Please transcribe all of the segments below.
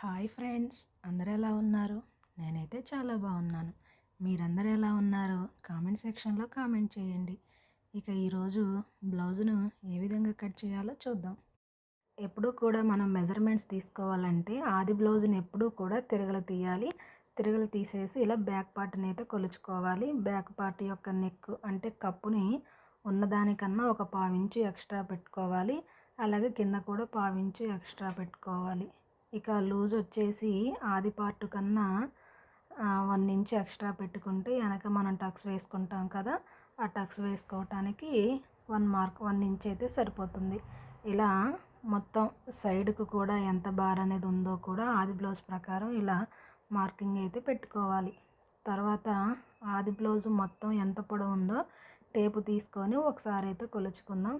Hi friends అందరూ ఎలా ఉన్నారు? నేనైతే చాలా బాగున్నాను. మీరందరూ ఎలా ఉన్నారో? కామెంట్ సెక్షన్లో కామెంట్ చేయండి. ఇక ఈరోజు బ్లౌజ్ను ఏ విధంగా కట్ చేయాలో చూద్దాం. ఎప్పుడూ కూడా మనం మెజర్మెంట్స్ తీసుకోవాలంటే ఆది బ్లౌజ్ని ఎప్పుడూ కూడా తిరగలు తీయాలి. తిరగలు తీసేసి ఇలా బ్యాక్ పార్ట్ని అయితే కొలుచుకోవాలి. బ్యాక్ పార్ట్ యొక్క నెక్ అంటే కప్పుని ఉన్నదానికన్నా ఒక పావించి ఎక్స్ట్రా పెట్టుకోవాలి. అలాగే కింద కూడా పావించి ఎక్స్ట్రా పెట్టుకోవాలి. ఇక లూజ్ వచ్చేసి ఆది పార్ట్ కన్నా వన్ ఇంచ్ ఎక్స్ట్రా పెట్టుకుంటే వెనక మనం టక్స్ వేసుకుంటాం కదా ఆ టక్స్ వేసుకోవటానికి వన్ మార్క్ వన్ ఇంచ్ అయితే సరిపోతుంది. ఇలా మొత్తం సైడ్కు కూడా ఎంత బార్ అనేది ఉందో కూడా ఆది బ్లౌజ్ ప్రకారం ఇలా మార్కింగ్ అయితే పెట్టుకోవాలి. తర్వాత ఆది బ్లౌజ్ మొత్తం ఎంత పొడవు ఉందో టేపు తీసుకొని ఒకసారి అయితే కొలుచుకుందాం.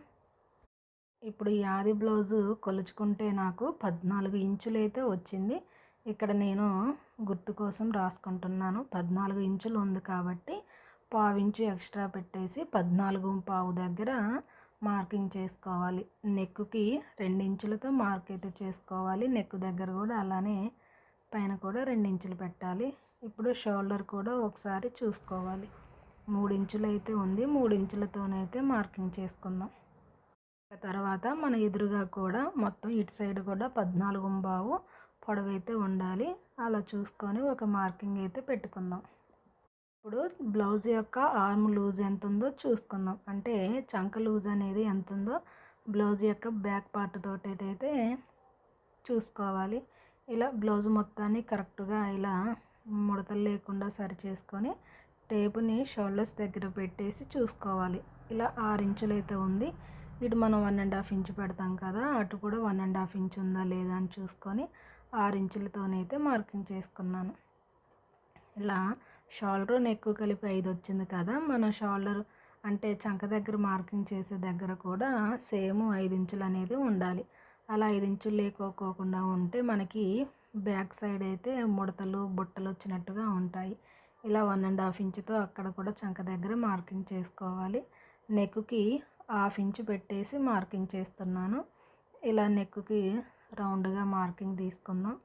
ఇప్పుడు ఈ ఆది బ్లౌజు కొలుచుకుంటే నాకు పద్నాలుగు ఇంచులు అయితే వచ్చింది. ఇక్కడ నేను గుర్తు కోసం రాసుకుంటున్నాను. పద్నాలుగు ఇంచులు ఉంది కాబట్టి పావించు ఎక్స్ట్రా పెట్టేసి పద్నాలుగు పావు దగ్గర మార్కింగ్ చేసుకోవాలి. నెక్కుకి రెండు ఇంచులతో మార్క్ అయితే చేసుకోవాలి. నెక్ దగ్గర కూడా అలానే పైన కూడా రెండించులు పెట్టాలి. ఇప్పుడు షోల్డర్ కూడా ఒకసారి చూసుకోవాలి. మూడు ఇంచులు అయితే ఉంది మూడించులతోనైతే మార్కింగ్ చేసుకుందాం. తర్వాత మన ఎదురుగా కూడా మొత్తం ఇటు సైడ్ కూడా పద్నాలుగు బావు పొడవైతే ఉండాలి. అలా చూసుకొని ఒక మార్కింగ్ అయితే పెట్టుకుందాం. ఇప్పుడు బ్లౌజ్ యొక్క ఆర్మ్ లూజ్ ఎంత ఉందో చూసుకుందాం. అంటే చంక లూజ్ అనేది ఎంత ఉందో బ్లౌజ్ యొక్క బ్యాక్ పార్ట్ తోటి అయితే చూసుకోవాలి. ఇలా బ్లౌజ్ మొత్తాన్ని కరెక్ట్గా ఇలా ముడతలు లేకుండా సరి చేసుకొని టేపుని షోల్డర్స్ దగ్గర పెట్టేసి చూసుకోవాలి. ఇలా ఆరు ఇంచులు అయితే ఉంది. ఇటు మనం వన్ అండ్ హాఫ్ ఇంచ్ పెడతాం కదా అటు కూడా వన్ అండ్ హాఫ్ ఇంచ్ ఉందా లేదా అని చూసుకొని ఆరు ఇంచులతోనైతే మార్కింగ్ చేసుకున్నాను. ఇలా షోల్డర్ నెక్కు కలిపి ఐదు వచ్చింది కదా మన షోల్డర్ అంటే చంక దగ్గర మార్కింగ్ చేసే దగ్గర కూడా సేమ్ ఐదు ఇంచులు అనేది ఉండాలి. అలా ఐదు ఇంచులు లేకపోకుండా ఉంటే మనకి బ్యాక్ సైడ్ అయితే ముడతలు బుట్టలు వచ్చినట్టుగా ఉంటాయి. ఇలా వన్ అండ్ హాఫ్ ఇంచుతో అక్కడ కూడా చంక దగ్గర మార్కింగ్ చేసుకోవాలి. నెక్కి హాఫ్ ఇంచ్ పెట్టేసి మార్కింగ్ చేస్తున్నాను. ఇలా నెక్కి రౌండ్గా మార్కింగ్ తీసుకుందాం.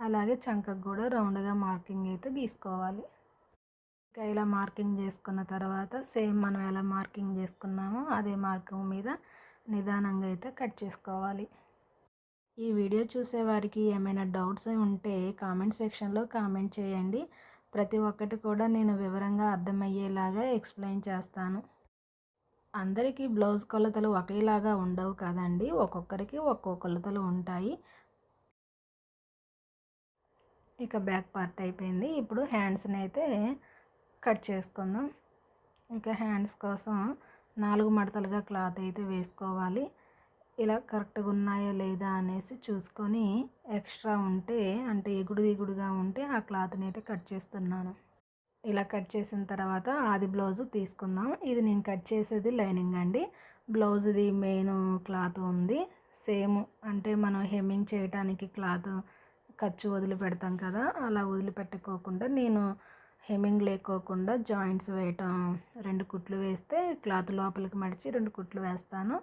అలాగే చంకకు కూడా రౌండ్గా మార్కింగ్ అయితే గీసుకోవాలి. ఇంకా ఇలా మార్కింగ్ చేసుకున్న తర్వాత సేమ్ మనం ఎలా మార్కింగ్ చేసుకున్నామో అదే మార్కింగ్ మీద నిదానంగా అయితే కట్ చేసుకోవాలి. ఈ వీడియో చూసే వారికి ఏమైనా డౌట్స్ ఉంటే కామెంట్ సెక్షన్లో కామెంట్ చేయండి. ప్రతి ఒక్కటి కూడా నేను వివరంగా అర్థమయ్యేలాగా ఎక్స్ప్లెయిన్ చేస్తాను. అందరికీ బ్లౌజ్ కొలతలు ఒకేలాగా ఉండవు కదండి. ఒక్కొక్కరికి ఒక్కో కొలతలు ఉంటాయి. ఇక బ్యాక్ పార్ట్ అయిపోయింది. ఇప్పుడు హ్యాండ్స్ని అయితే కట్ చేసుకుందాం. ఇంకా హ్యాండ్స్ కోసం నాలుగు మడతలుగా క్లాత్ అయితే వేసుకోవాలి. ఇలా కరెక్ట్గా ఉన్నాయా లేదా అనేసి చూసుకొని ఎక్స్ట్రా ఉంటే అంటే ఎగుడు దిగుడుగా ఉంటే ఆ క్లాత్ని అయితే కట్ చేస్తున్నాను. ఇలా కట్ చేసిన తర్వాత ఆది బ్లౌజు తీసుకుందాం. ఇది నేను కట్ చేసేది లైనింగ్ అండి. బ్లౌజ్ది మెయిన్ క్లాత్ ఉంది. సేమ్ అంటే మనం హెమ్మింగ్ చేయడానికి క్లాత్ ఖర్చు వదిలిపెడతాం కదా అలా వదిలిపెట్టుకోకుండా నేను హెమ్మింగ్ లేకోకుండా జాయింట్స్ వేయటం రెండు కుట్లు వేస్తే క్లాత్ లోపలికి మడిచి రెండు కుట్లు వేస్తాను.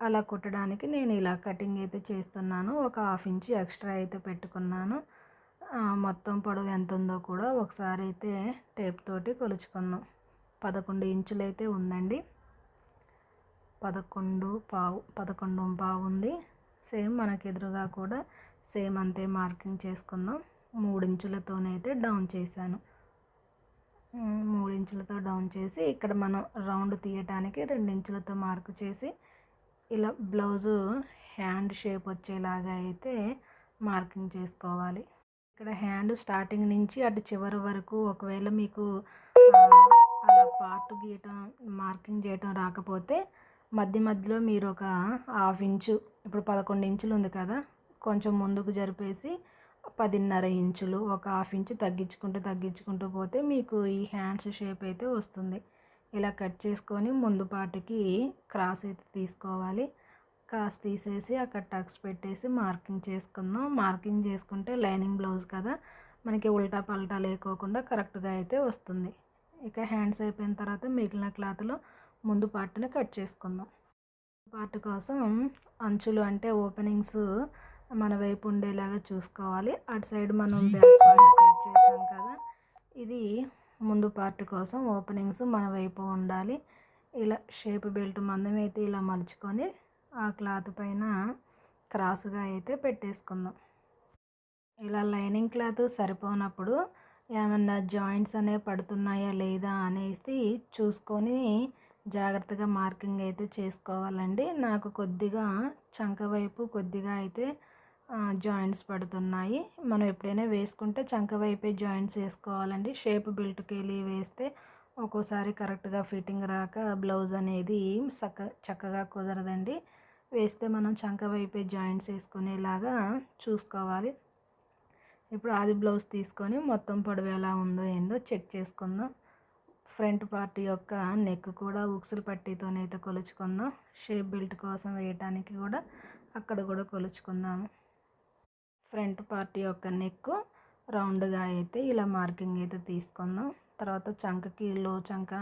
అలా కుట్టడానికి నేను ఇలా కటింగ్ అయితే చేస్తున్నాను. ఒక హాఫ్ ఇంచ్ ఎక్స్ట్రా అయితే పెట్టుకున్నాను. మొత్తం పొడవు ఎంత ఉందో కూడా ఒకసారి అయితే టేప్ తోటి కొలుచుకుందాం. పదకొండు ఇంచులు అయితే ఉందండి. పదకొండు పావు పదకొండు పావు ఉంది. సేమ్ మనకి ఎదురుగా కూడా సేమ్ అంతే మార్కింగ్ చేసుకుందాం. మూడు ఇంచులతోనైతే డౌన్ చేశాను. మూడు ఇంచులతో డౌన్ చేసి ఇక్కడ మనం రౌండ్ తీయటానికి రెండు ఇంచులతో మార్కు చేసి ఇలా బ్లౌజు హ్యాండ్ షేప్ వచ్చేలాగా అయితే మార్కింగ్ చేసుకోవాలి. ఇక్కడ హ్యాండ్ స్టార్టింగ్ నుంచి అటు చివరి వరకు ఒకవేళ మీకు అలా పార్ట్ గీయటం మార్కింగ్ చేయటం రాకపోతే మధ్య మధ్యలో మీరు ఒక హాఫ్ ఇంచు ఇప్పుడు పదకొండు ఇంచులు ఉంది కదా కొంచెం ముందుకు జరిపేసి పదిన్నర ఇంచులు ఒక హాఫ్ ఇంచు తగ్గించుకుంటూ తగ్గించుకుంటూ పోతే మీకు ఈ హ్యాండ్స్ షేప్ అయితే వస్తుంది. ఇలా కట్ చేసుకొని ముందు పాటుకి క్రాస్ అయితే తీసుకోవాలి. క్రాస్ తీసేసి అక్కడ టక్స్ పెట్టేసి మార్కింగ్ చేసుకుందాం. మార్కింగ్ చేసుకుంటే లైనింగ్ బ్లౌజ్ కదా మనకి ఉల్టా పల్టా లేకోకుండా కరెక్ట్గా అయితే వస్తుంది. ఇక హ్యాండ్స్ అయిపోయిన తర్వాత మిగిలిన క్లాత్లో ముందు పార్ట్ని కట్ చేసుకుందాం. పార్ట్ కోసం అంచులు అంటే ఓపెనింగ్స్ మన వైపు ఉండేలాగా చూసుకోవాలి. అటు సైడ్ మనం బ్యాక్ పార్ట్ కట్ చేసాం కదా ఇది ముందు పార్ట్ కోసం ఓపెనింగ్స్ మన వైపు ఉండాలి. ఇలా షేప్ బెల్ట్ మందమైతే ఇలా మలుచుకొని ఆ క్లాత్ పైన క్రాసుగా అయితే పెట్టేసుకుందాం. ఇలా లైనింగ్ క్లాత్ సరిపోనప్పుడు ఏమన్నా జాయింట్స్ అనేవి పడుతున్నాయా లేదా అనేసి చూసుకొని జాగ్రత్తగా మార్కింగ్ అయితే చేసుకోవాలండి. నాకు కొద్దిగా చంక వైపు కొద్దిగా అయితే జాయింట్స్ పడుతున్నాయి. మనం ఎప్పుడైనా వేసుకుంటే చంక వైపే జాయింట్స్ వేసుకోవాలండి. షేప్ బెల్ట్కి వెళ్ళి వేస్తే ఒక్కోసారి కరెక్ట్గా ఫిట్టింగ్ రాక బ్లౌజ్ అనేది చక్క చక్కగా కుదరదండి. వేస్తే మనం చంక వైపే జాయింట్స్ వేసుకునేలాగా చూసుకోవాలి. ఇప్పుడు అది బ్లౌజ్ తీసుకొని మొత్తం పొడవు ఎలా ఉందో ఏందో చెక్ చేసుకుందాం. ఫ్రంట్ పార్ట్ యొక్క నెక్ కూడా ఉక్సులు పట్టీతోనైతే కొలుచుకుందాం. షేప్ బెల్ట్ కోసం వేయటానికి కూడా అక్కడ కూడా కొలుచుకుందాము ఫ్రంట్ పార్ట్ యొక్క నెక్ రౌండ్గా అయితే ఇలా మార్కింగ్ అయితే తీసుకుందాం. తర్వాత చంకకి లో చంక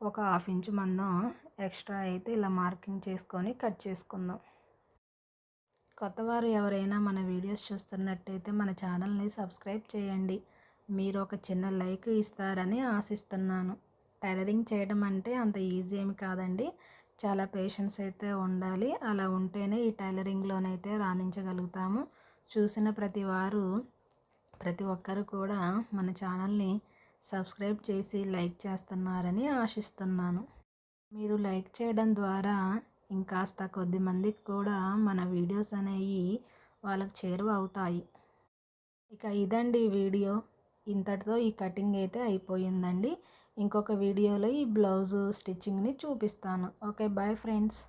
ఒక హాఫ్ ఇంచ్ మందం ఎక్స్ట్రా అయితే ఇలా మార్కింగ్ చేసుకొని కట్ చేసుకుందాం. కొత్తవారు ఎవరైనా మన వీడియోస్ చూస్తున్నట్టయితే మన ఛానల్ని సబ్స్క్రైబ్ చేయండి. మీరు ఒక చిన్న లైక్ ఇస్తారని ఆశిస్తున్నాను. టైలరింగ్ చేయడం అంటే అంత ఈజీ ఏమి కాదండి. చాలా పేషెన్స్ అయితే ఉండాలి. అలా ఉంటేనే ఈ టైలరింగ్లోనైతే రాణించగలుగుతాము. చూసిన ప్రతి వారు ప్రతి ఒక్కరు కూడా మన ఛానల్ని సబ్స్క్రైబ్ చేసి లైక్ చేస్తున్నారని ఆశిస్తున్నాను. మీరు లైక్ చేయడం ద్వారా ఇంకాస్త కొద్ది మందికి కూడా మన వీడియోస్ అనేవి వాళ్ళకి చేరువ అవుతాయి. ఇక ఇదండి వీడియో. ఇంతటితో ఈ కటింగ్ అయితే అయిపోయిందండి. ఇంకొక వీడియోలో ఈ బ్లౌజ్ స్టిచ్చింగ్ని చూపిస్తాను. Okay bye friends.